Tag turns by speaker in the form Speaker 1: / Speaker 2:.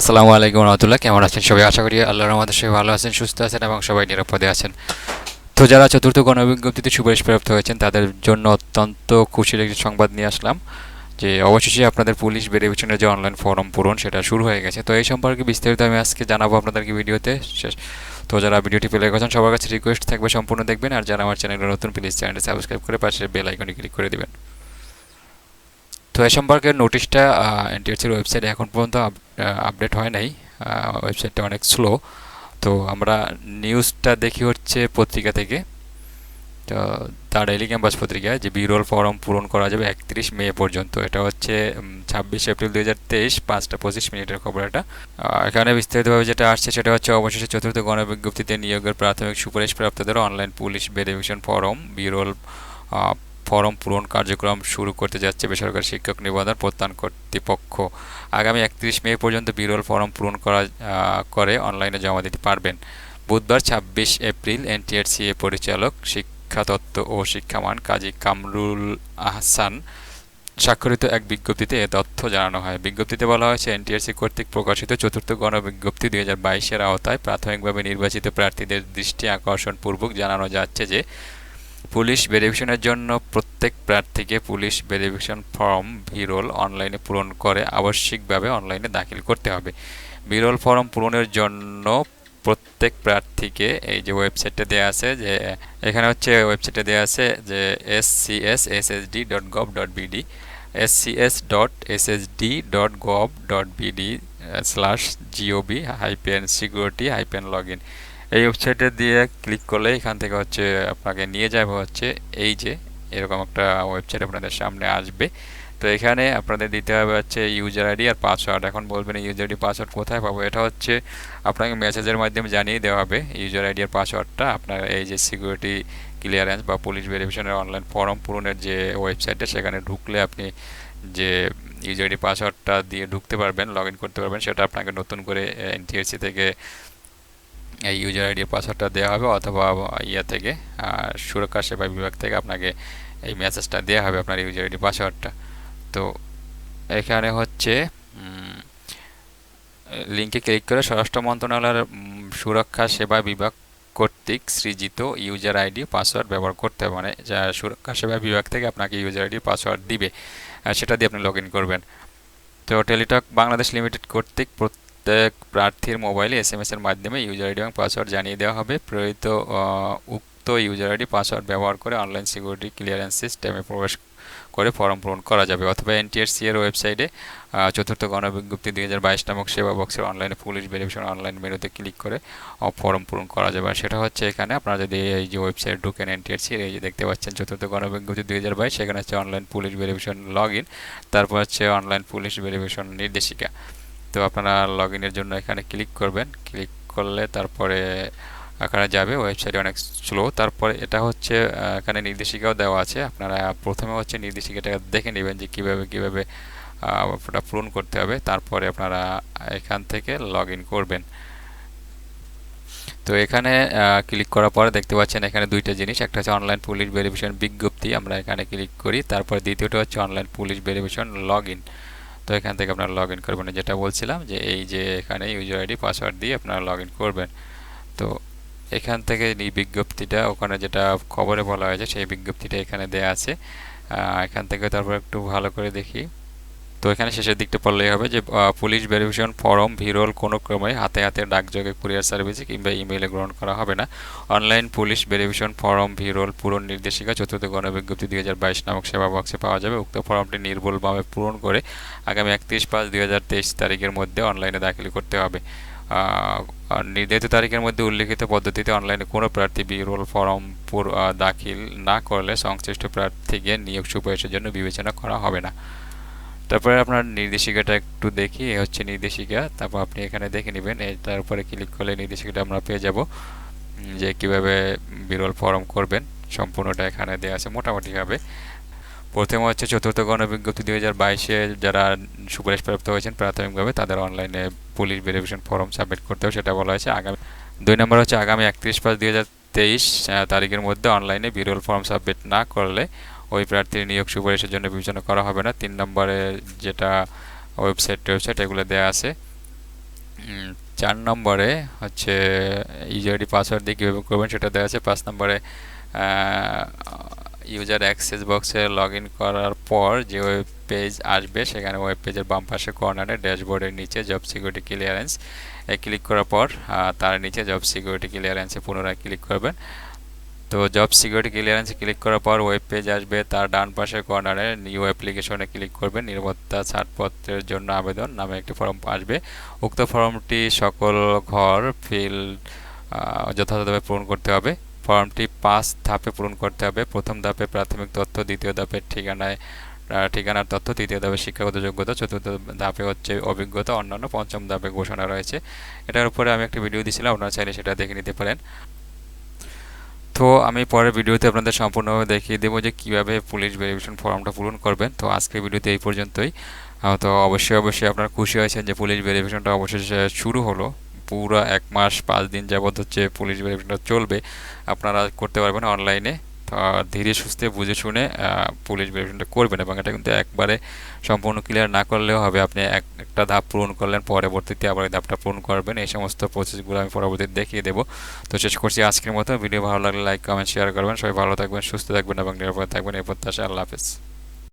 Speaker 1: আসসালামু আলাইকুম রহমতুল্লাহ, কেমন আছেন সবাই? আশা করি আল্লাহর আমাদের সবাই ভালো আছেন, সুস্থ আছেন এবং সবাই নিরাপদে আছেন। তো যারা চতুর্থ গণবিজ্ঞপ্তিতে সুপারিশ প্রাপ্ত হয়েছেন, তাদের জন্য অত্যন্ত খুশির একটি সংবাদ নিয়ে আসলাম, যে অবশেষে আপনাদের পুলিশ ভেরিফিকেশনের যে অনলাইন ফর্ম পূরণ, সেটা শুরু হয়ে গেছে। তো এই সম্পর্কে বিস্তারিত আমি আজকে জানাব আপনাদেরকে ভিডিওতে। শেষ। তো যারা ভিডিওটি প্লে করেছেন, সবার কাছে রিকোয়েস্ট থাকবে সম্পূর্ণ দেখবেন, আর যারা আমার চ্যানেলে নতুন প্লিজ চ্যানেলটি সাবস্ক্রাইব করে পাশে বেল আইকনে ক্লিক করে দিবেন। তো এ সম্পর্কে নোটিশটা এনটিএসির ওয়েবসাইটে এখন পর্যন্ত আপডেট হয় নাই। ওয়েবসাইটটা অনেক স্লো তো আমরা নিউজটা দেখি হচ্ছে পত্রিকা থেকে। তো তার ডেইলি ক্যাম্পাস পত্রিকায় যে বিরল ফর্ম পূরণ করা যাবে একত্রিশ মে পর্যন্ত। এটা হচ্ছে ছাব্বিশ এপ্রিল দু হাজার তেইশ, পাঁচটা পঁচিশ মিনিটের খবর এটা। এখানে বিস্তারিতভাবে যেটা আসছে, সেটা হচ্ছে অবশেষে চতুর্থ গণবিজ্ঞপ্তিতে নিয়োগের প্রাথমিক সুপারিশ প্রাপ্তদের অনলাইন পুলিশ ভেরিফিকেশন ফর্ম বিরল ফর্ম পূরণ কার্যক্রম শুরু করতে যাচ্ছে বেসরকারি শিক্ষক নিবন্ধন প্রত্যান কর্তৃপক্ষ। আগামী একত্রিশ মে পর্যন্ত বিরল ফর্ম পূরণ করা করে অনলাইনে জমা দিতে পারবেন। বুধবার ছাব্বিশ এপ্রিল এনটিআরসিএ পরিচালক, শিক্ষা তত্ত্ব ও শিক্ষামান কাজী কামরুল আহসান স্বাক্ষরিত এক বিজ্ঞপ্তিতে এ তথ্য জানানো হয়। বিজ্ঞপ্তিতে বলা হয়েছে, এনটিআরসি কর্তৃক প্রকাশিত চতুর্থ গণবিজ্ঞপ্তি দুই হাজার বাইশের আওতায় প্রাথমিকভাবে নির্বাচিত প্রার্থীদের দৃষ্টি আকর্ষণ পূর্বক জানানো যাচ্ছে যে পুলিশ ভেরিফিকেশনের জন্য প্রত্যেক প্রার্থীকে পুলিশ ভেরিফিকেশন ফর্ম বিরল অনলাইনে পূরণ করে আবশ্যিকভাবে অনলাইনে দাখিল করতে হবে। বিরল ফর্ম পূরণের জন্য প্রত্যেক প্রার্থীকে এই যে ওয়েবসাইটটা দেওয়া আছে যে, এখানে হচ্ছে ওয়েবসাইটে দেওয়া আছে যে S C S S S D dot gov dot BD S C S dot S S D dot gov dot BD slash GOB hyphen security hyphen log in এই ওয়েবসাইটে দিয়ে ক্লিক করলে এখান থেকে হচ্ছে আপনাকে নিয়ে যাবে হচ্ছে এই যে এরকম একটা ওয়েবসাইট আপনাদের সামনে আসবে। তো এখানে আপনাদের দিতে হবে হচ্ছে ইউজার আইডি আর পাসওয়ার্ড এখন বলবেন ইউজার আইডি পাসওয়ার্ড কোথায় পাবো? এটা হচ্ছে আপনাকে মেসেজের মাধ্যমে জানিয়ে দেওয়া হবে ইউজার আইডি আর পাসওয়ার্ডটা আপনার এই যে সিকিউরিটি ক্লিয়ারেন্স বা পুলিশ ভেরিফিকেশনের অনলাইন ফর্ম পূরণের যে ওয়েবসাইটটা সেখানে ঢুকলে আপনি যে ইউজার আইডি পাসওয়ার্ডটা দিয়ে ঢুকতে পারবেন লগ করতে পারবেন, সেটা আপনাকে নতুন করে এনটিএসসি থেকে এই ইউজার আইডি পাসওয়ার্ডটা দেওয়া হবে অথবা ইয়া থেকে সুরক্ষা সেবা বিভাগ থেকে আপনাকে এই মেসেজটা দেওয়া হবে আপনার ইউজার আইডি পাসওয়ার্ডটা তো এখানে হচ্ছে লিঙ্কে ক্লিক করে স্বরাষ্ট্র মন্ত্রণালয়ের সুরক্ষা সেবা বিভাগ কর্তৃক সৃজিত ইউজার আইডি পাসওয়ার্ড ব্যবহার করতে হবে। মানে যা সুরক্ষা সেবা বিভাগ থেকে আপনাকে ইউজার আইডি পাসওয়ার্ড দিবে সেটা দিয়ে আপনি লগ করবেন। তো টেলিটক বাংলাদেশ লিমিটেড কর্তৃক প্রত্যেক প্রার্থীর মোবাইলে এস এম এর মাধ্যমে ইউজার আইডি এবং পাসওয়ার্ড জানিয়ে দেওয়া হবে। প্রয়োজিত উক্ত ইউজার আইডি পাসওয়ার্ড ব্যবহার করে অনলাইন সিকিউরিটি ক্লিয়ারেন্স সিস্টেমে প্রবেশ করে ফর্ম পূরণ করা যাবে অথবা এনটিআরসি এর ওয়েবসাইটে চতুর্থ গণবিজ্ঞপ্তি দুই হাজার বাইশ নামক সেবা বক্সের অনলাইনে পুলিশ ভেরিফিকেশন অনলাইন মেনুতে ক্লিক করে ফর্ম পূরণ করা যাবে। সেটা হচ্ছে এখানে আপনারা যদি এই যে ওয়েবসাইট ঢুকেন এনটিআরসি এই যে দেখতে পাচ্ছেন চতুর্থ গণবিজ্ঞপ্তি দুই হাজার বাইশ, সেখানে হচ্ছে online police verification log in তারপর হচ্ছে অনলাইন পুলিশ ভেরিফিকেশন নির্দেশিকা। তো আপনারা লগ ইনের জন্য এখানে ক্লিক করবেন। ক্লিক করলে তারপরে এখানে যাবে। ওয়েবসাইটে অনেক স্লো তারপরে এটা হচ্ছে এখানে নির্দেশিকাও দেওয়া আছে। আপনারা প্রথমে হচ্ছে নির্দেশিকাটা দেখে নেবেন যে কীভাবে কীভাবে ওটা পূরণ করতে হবে। তারপরে আপনারা এখান থেকে লগ করবেন। তো এখানে ক্লিক করার পরে দেখতে পাচ্ছেন এখানে দুইটা জিনিস। একটা হচ্ছে অনলাইন পুলিশ ভেরিফিকেশন বিজ্ঞপ্তি। আমরা এখানে ক্লিক করি। তারপর দ্বিতীয়টা হচ্ছে অনলাইন পুলিশ ভেরিফিকেশন লগ তো এখান থেকে আপনারা লগ ইন করবেন। যেটা বলছিলাম যে এই যে এখানে ইউজার আইডি পাসওয়ার্ড দিয়ে আপনারা লগ ইন করবেন। তো এখান থেকে এই বিজ্ঞপ্তিটা, ওখানে যেটা খবরে বলা হয়েছে, সেই বিজ্ঞপ্তিটা এখানে দেয়া আছে। এখান থেকে তারপর একটু ভালো করে দেখি। তো এখানে শেষের দিকটা পড়লেই হবে যে পুলিশ ভেরিফিকেশন ফর্ম ভিরোল কোনো ক্রমে হাতে হাতে ডাকযোগে কুরিয়ার সার্ভিসে কিংবা ইমেইলে গ্রহণ করা হবে না। অনলাইন পুলিশ ভেরিফিকেশন ফর্ম ভিরোল পূরণ নির্দেশিকা চতুর্থ গণবিজ্ঞপ্তি দুই হাজার বাইশ নামক সেবা বক্সে পাওয়া যাবে। উক্ত ফর্মটি নির্ভুলভাবে পূরণ করে আগামী একত্রিশ পাঁচ দুই হাজার তেইশ তারিখের মধ্যে অনলাইনে দাখিল করতে হবে। নির্ধারিত তারিখের মধ্যে উল্লেখিত পদ্ধতিতে অনলাইনে কোনো প্রার্থী বিরোল ফর্ম দাখিল না করলে সংশ্লিষ্ট প্রার্থীকে নিয়োগ সুপারিশের জন্য বিবেচনা করা হবে না। তারপরে আপনার নির্দেশিকাটা একটু দেখি, এ হচ্ছে নির্দেশিকা। তারপর আপনি এখানে দেখে নেবেন তার উপরে ক্লিক করলে নির্দেশিকাটা আমরা পেয়ে যাব। যে কীভাবে বিরল ফর্ম করবেন, সম্পূর্ণটা এখানে দেওয়া আছে মোটামুটিভাবে। প্রথমে হচ্ছে চতুর্থ গণবিজ্ঞপ্তি দুই হাজার বাইশে যারা সুপারিশ প্রাপ্ত হয়েছেন প্রাথমিকভাবে তাদের অনলাইনে পুলিশ ভেরিফিকেশন ফর্ম সাবমিট করতে হবে, সেটা বলা হয়েছে। আগামী দুই নম্বর হচ্ছে আগামী একত্রিশ পাঁচ দুই হাজার তেইশ তারিখের মধ্যে অনলাইনে বিরল ফর্ম সাবমিট না করলে ওই প্রার্থীর নিয়োগ সুপারিশের জন্য বিবেচনা করা হবে না। তিন নম্বরে যেটা ওয়েবসাইট ওয়েবসাইট এগুলো দেওয়া আছে। চার নম্বরে হচ্ছে ইউজারডি পাসওয়ার্ড দিয়ে কীভাবে করবেন সেটা দেওয়া আছে। পাঁচ নম্বরে ইউজার অ্যাক্সেস বক্সে লগ করার পর যে ওয়েব পেজ আসবে, সেখানে ওয়েব পেজের বাম পাশে কর্নারে ড্যাশবোর্ডের নিচে জব সিকিউরিটি ক্লিয়ারেন্স এ ক্লিক করার পর তার নিচে জব সিকিউরিটি ক্লিয়ারেন্সে পুনরায় ক্লিক করবেন। তো জব সিকিউরিটি ক্লিয়ারেন্সে ক্লিক করার পর ওয়েব পেজ আসবে। তার ডান পাশের কর্নারে নিউ অ্যাপ্লিকেশনে ক্লিক করবেন নিরাপত্তা ছাড়পত্রের জন্য আবেদন নামে একটি ফর্ম আসবে। উক্ত ফর্মটি সকল ঘর ফিল যথাযথভাবে পূরণ করতে হবে। ফর্মটি পাঁচ ধাপে পূরণ করতে হবে। প্রথম ধাপে প্রাথমিক তথ্য, দ্বিতীয় ধাপে ঠিকানায় ঠিকানার তথ্য, তৃতীয় ধাপে শিক্ষাগত যোগ্যতা, চতুর্থ ধাপে হচ্ছে অভিজ্ঞতা, অন্যান্য পঞ্চম ধাপে ঘোষণা রয়েছে। এটার উপরে আমি একটা ভিডিও দিয়েছিলাম, আপনারা চাইলে সেটা দেখে নিতে পারেন। তো আমি পরের ভিডিওতে আপনাদের সম্পূর্ণভাবে দেখিয়ে দেবো যে কীভাবে পুলিশ ভেরিফিকেশন ফর্মটা পূরণ করবেন। তো আজকের ভিডিওতে এই পর্যন্তই। তো অবশ্যই অবশ্যই আপনারা খুশি হয়েছেন যে পুলিশ ভেরিফিকেশনটা অবশেষে শুরু হলো। পুরো এক মাস, পাঁচ দিন যাবত হচ্ছে পুলিশ ভেরিফিকেশনটা চলবে। আপনারা করতে পারবেন অনলাইনে। ধীরে সুস্থে বুঝে শুনে পুলিশ ভেরিফিকেশনটা করবেন এবং এটা কিন্তু একবারে সম্পূর্ণ ক্লিয়ার না করলেও হবে। আপনি এক, একটা ধাপ পূরণ করলেন, পরবর্তীতে আবার ধাপটা পূরণ করবেন। এই সমস্ত প্রসেসগুলো আমি পরবর্তীতে দেখিয়ে দেবো। তো শেষ করছি আজকের মতো। ভিডিও ভালো লাগলে লাইক কমেন্ট শেয়ার করবেন। সবাই ভালো থাকবেন, সুস্থ থাকবেন এবং নিরাপদ থাকবেন। এই প্রত্যাশা আল্লাহ হাফেজ।